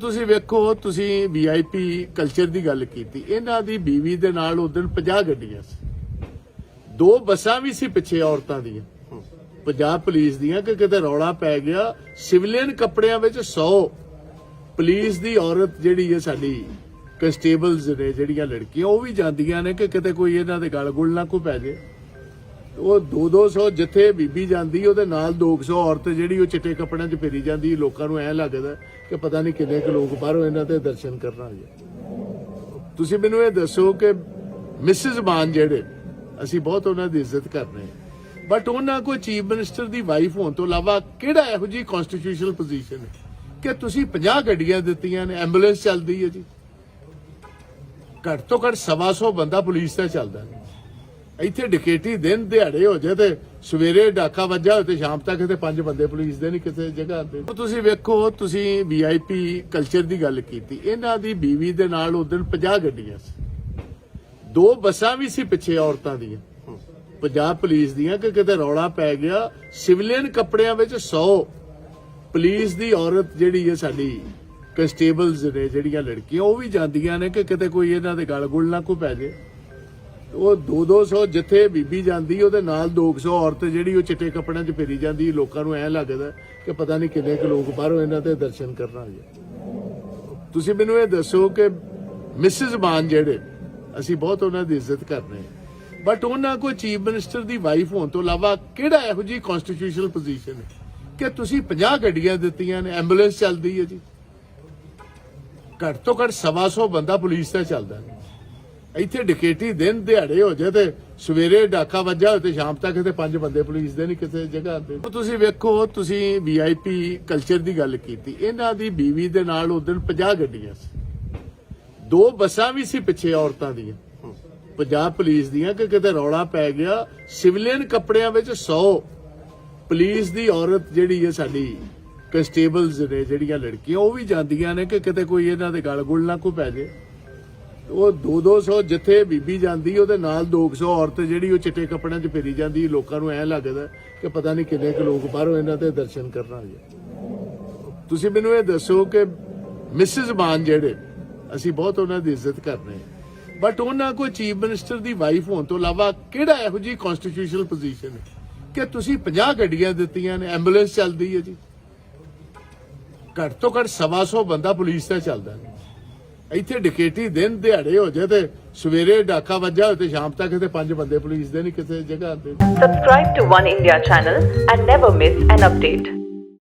ਤੁਸੀਂ ਵੇਖੋ, ਤੁਸੀਂ ਵੀਆਈਪੀ ਕਲਚਰ ਦੀ ਗੱਲ ਕੀਤੀ। ਇਹਨਾਂ ਦੀ ਬੀਵੀ ਦੇ ਨਾਲ ਉਸ 50 ਗੱਡੀਆਂ ਸੀ। ਦੋ ਬੱਸਾਂ ਵੀ ਸੀ ਪਿੱਛੇ ਔਰਤਾਂ ਦੀਆਂ। ਪੰਜਾਬ ਪੁਲਿਸ ਦੀਆਂ, ਕਿ ਕਿਤੇ ਰੌਲਾ ਪੈ ਗਿਆ। ਸਿਵਲੀਅਨ ਕੱਪੜਿਆਂ ਵਿੱਚ 100 ਪੁਲਿਸ ਦੀ ਔਰਤ ਜਿਹੜੀ ਹੈ ਸਾਡੀ ਕਨਸਟੇਬਲਸ ਨੇ, ਜਿਹੜੀਆਂ ਲੜਕੀਆਂ, ਉਹ ਵੀ ਜਾਂਦੀਆਂ ਨੇ ਕਿ ਕਿਤੇ ਕੋਈ ਇਹਨਾਂ ਦੇ ਗਲ ਗੁਲ ਨਾ ਕੋਈ ਪੈ ਜੇ ਉਹ 2-200 ਜਿੱਥੇ ਬੀਬੀ ਜਾਂਦੀ, ਉਹਦੇ ਨਾਲ 200 ਔਰਤ ਜਿਹੜੀ ਉਹ ਚਿੱਟੇ ਕੱਪੜਿਆਂ 'ਚ ਫੇਰੀ ਜਾਂਦੀ, ਲੋਕਾਂ ਨੂੰ ਐ ਲੱਗਦਾ ਕਿ ਪਤਾ ਨਹੀਂ ਕਿੰਨੇ ਕੁ ਲੋਕ ਬਾਹਰੋਂ ਇਹਨਾਂ ਦੇ ਦਰਸ਼ਨ ਕਰਨ ਆ। ਤੁਸੀਂ ਮੈਨੂੰ ਇਹ ਦੱਸੋ ਕਿ ਮਿਸਿਸ ਮਾਨ ਜਿਹੜੇ, ਅਸੀਂ ਬਹੁਤ ਉਹਨਾਂ ਦੀ ਇੱਜ਼ਤ ਕਰਦੇ ਹਾਂ। ਬਟ ਉਹਨਾਂ ਕੋਈ ਚੀਫ ਮਿਨਿਸਟਰ ਦੀ ਵਾਈਫ ਹੋਣ ਤੋਂ ਇਲਾਵਾ ਕਿਹੜਾ ਇਹੋ ਜੀ ਕਨਸਟੀਟਿਊਸ਼ਨਲ ਪੋਜੀਸ਼ਨ ਹੈ? ਕਿ ਤੁਸੀਂ 50 ਗੱਡੀਆਂ ਦਿੱਤੀਆਂ ਨੇ, ਐਂਬੂਲੈਂਸ ਚੱਲਦੀ ਹੈ ਜੀ। ਘੱਟ ਤੋਂ ਘੱਟ ਸਵਾ ਸੌ ਬੰਦਾ ਪੁਲਿਸ ਦਾ ਚੱਲਦਾ ਹੈ। ਇੱਥੇ ਡਕੈਤੀ ਦਿਨ ਦਿਹਾੜੇ ਹੋ ਜਾਏ ਤੇ ਸਵੇਰੇ ਡਾਕਾ ਵੱਜਾ ਹੋਏ ਤੇ ਸ਼ਾਮ ਤੱਕ ਤੇ ਪੰਜ ਬੰਦੇ ਪੁਲਿਸ ਦੇ ਨਹੀਂ ਕਿਸੇ ਜਗ੍ਹਾ ਤੇ। ਤੁਸੀਂ ਵੇਖੋ, ਤੁਸੀਂ ਵੀਆਈਪੀ ਕਲਚਰ ਦੀ ਗੱਲ ਕੀਤੀ। ਇਹਨਾਂ ਦੀ ਬੀਵੀ ਦੇ ਨਾਲ ਉਸ ਦਿਨ 50 ਗੱਡੀਆਂ ਸੀ। ਦੋ ਬੱਸਾਂ ਵੀ ਸੀ ਪਿੱਛੇ ਔਰਤਾਂ ਦੀਆਂ। ਪੰਜਾਬ ਪੁਲਿਸ ਦੀਆਂ ਕਿ ਕਿਤੇ ਰੌਲਾ ਪੈ ਗਿਆ। ਸਿਵਲੀਅਨ ਕੱਪੜਿਆਂ ਵਿੱਚ 100 ਪੁਲਿਸ ਦੀ ਔਰਤ ਜਿਹੜੀ ਹੈ ਸਾਡੀ ਕਨਸਟੇਬਲਸ ਨੇ, ਜਿਹੜੀਆਂ ਲੜਕੀਆਂ, ਉਹ ਵੀ ਜਾਂਦੀਆਂ ਨੇ ਕਿ ਕਿਤੇ ਕੋਈ ਇਹਨਾਂ ਦੇ ਗਲ ਗੁਲ ਨਾ ਕੋਈ ਪੈ ਜੇ ਉਹ 2-200 ਜਿੱਥੇ ਬੀਬੀ ਜਾਂਦੀ, ਉਹਦੇ ਨਾਲ 200 ਔਰਤ ਜਿਹੜੀ ਉਹ ਚਿੱਟੇ ਕੱਪੜਿਆਂ 'ਚ ਫੇਰੀ ਜਾਂਦੀ, ਲੋਕਾਂ ਨੂੰ ਐ ਲੱਗਦਾ ਕਿ ਪਤਾ ਨਹੀਂ ਕਿੰਨੇ ਕੁ ਲੋਕ ਬਾਹਰੋਂ ਇਹਨਾਂ ਦੇ ਦਰਸ਼ਨ ਕਰਨ ਆ। ਗਏ ਤੁਸੀਂ ਮੈਨੂੰ ਇਹ ਦੱਸੋ ਕਿ ਮਿਸਿਸ ਮਾਨ ਜਿਹੜੇ, ਅਸੀਂ ਬਹੁਤ ਉਹਨਾਂ ਦੀ ਇੱਜ਼ਤ ਕਰਦੇ ਹਾਂ। ਬਟ ਉਹਨਾਂ ਕੋਈ ਚੀਫ ਮਿਨਿਸਟਰ ਦੀ ਵਾਈਫ ਹੋਣ ਤੋਂ ਇਲਾਵਾ ਕਿਹੜਾ ਇਹੋ ਜੀ ਕਨਸਟੀਟਿਊਸ਼ਨਲ ਪੋਜੀਸ਼ਨ ਹੈ? ਕਿ ਤੁਸੀਂ 50 ਗੱਡੀਆਂ ਦਿੱਤੀਆਂ ਨੇ, ਐਂਬੂਲੈਂਸ ਚੱਲਦੀ ਹੈ ਜੀ। ਘੱਟ ਤੋਂ ਘੱਟ ਸਵਾ ਸੌ ਬੰਦਾ ਪੁਲਿਸ ਦਾ ਚੱਲਦਾ ਇੱਥੇ ਡਕੈਤੀ ਦਿਨ ਦਿਹਾੜੇ ਹੋ ਜਾਏ ਤੇ ਸਵੇਰੇ ਡਾਕਾ ਵੱਜਾ ਹੋਏ ਤੇ ਸ਼ਾਮ ਤੱਕ ਤੇ ਪੰਜ ਬੰਦੇ ਪੁਲਿਸ ਦੇ ਨਹੀਂ ਕਿਸੇ ਜਗ੍ਹਾ ਤੇ। ਤੁਸੀਂ ਵੇਖੋ, ਤੁਸੀਂ ਵੀਆਈਪੀ ਕਲਚਰ ਦੀ ਗੱਲ ਕੀਤੀ। ਇਹਨਾਂ ਦੀ ਬੀਵੀ ਦੇ ਨਾਲ ਉਸ 50 ਗੱਡੀਆਂ ਸੀ। ਦੋ ਬੱਸਾਂ ਵੀ ਸੀ ਪਿੱਛੇ ਔਰਤਾਂ ਦੀਆਂ। ਪੰਜਾਬ ਪੁਲਿਸ ਦੀਆਂ ਕਿ ਕਿਤੇ ਰੌਲਾ ਪੈ ਗਿਆ। ਸਿਵਲੀਅਨ ਕੱਪੜਿਆਂ ਵਿੱਚ 100 ਪੁਲਿਸ ਦੀ ਔਰਤ ਜਿਹੜੀ ਹੈ ਸਾਡੀ ਕਨਸਟੇਬਲਸ ਨੇ, ਜਿਹੜੀਆਂ ਲੜਕੀਆਂ, ਉਹ ਵੀ ਜਾਂਦੀਆਂ ਨੇ ਕਿ ਕਿਤੇ ਕੋਈ ਇਹਨਾਂ ਦੇ ਗਲ ਗੁਲ ਨਾ ਕੋ ਪੈ ਜੇ ਉਹ 2-200 ਜਿੱਥੇ ਬੀਬੀ ਜਾਂਦੀ, ਉਹਦੇ ਨਾਲ 200 ਔਰਤ ਜਿਹੜੀ ਉਹ ਚਿੱਟੇ ਕੱਪੜਿਆਂ 'ਚ ਫੇਰੀ ਜਾਂਦੀ, ਲੋਕਾਂ ਨੂੰ ਐ ਲੱਗਦਾ ਕਿ ਪਤਾ ਨਹੀਂ ਕਿੰਨੇ ਕੁ ਲੋਕ ਬਾਹਰੋਂ ਇਹਨਾਂ ਦੇ ਦਰਸ਼ਨ ਕਰਨ ਆ। ਗਏ ਤੁਸੀਂ ਮੈਨੂੰ ਇਹ ਦੱਸੋ ਕਿ ਮਿਸਿਸ ਮਾਨ ਜਿਹੜੇ, ਅਸੀਂ ਬਹੁਤ ਉਹਨਾਂ ਦੀ ਇੱਜ਼ਤ ਕਰਦੇ ਹਾਂ। ਬਟ ਉਹਨਾਂ ਕੋਈ ਚੀਫ ਮਿਨਿਸਟਰ ਦੀ ਵਾਈਫ ਹੋਣ ਤੋਂ ਇਲਾਵਾ ਕਿਹੜਾ ਇਹੋ ਜੀ ਕਨਸਟੀਟਿਊਸ਼ਨਲ ਪੋਜੀਸ਼ਨ ਹੈ? ਕਿ ਤੁਸੀਂ 50 ਗੱਡੀਆਂ ਦਿੱਤੀਆਂ ਨੇ, ਐਂਬੂਲੈਂਸ ਚੱਲਦੀ ਹੈ ਜੀ। ਘੱਟ ਤੋਂ ਘੱਟ ਸਵਾ ਸੌ ਬੰਦਾ ਪੁਲਿਸ ਦਾ ਚੱਲਦਾ ਹੈ। ਇੱਥੇ ਡਕੇਟੀ ਦਿਨ ਦਿਹਾੜੇ ਹੋ ਜੇ ਤੇ ਸਵੇਰੇ ਡਾਕਾ ਵੱਜਾ ਤੇ ਸ਼ਾਮ ਤੱਕ ਤੇ ਪੰਜ ਬੰਦੇ ਪੁਲਿਸ ਦੇ ਨਹੀਂ ਕਿਸੇ ਜਗ੍ਹਾ ਤੇ subscribe to One India channel and never miss an update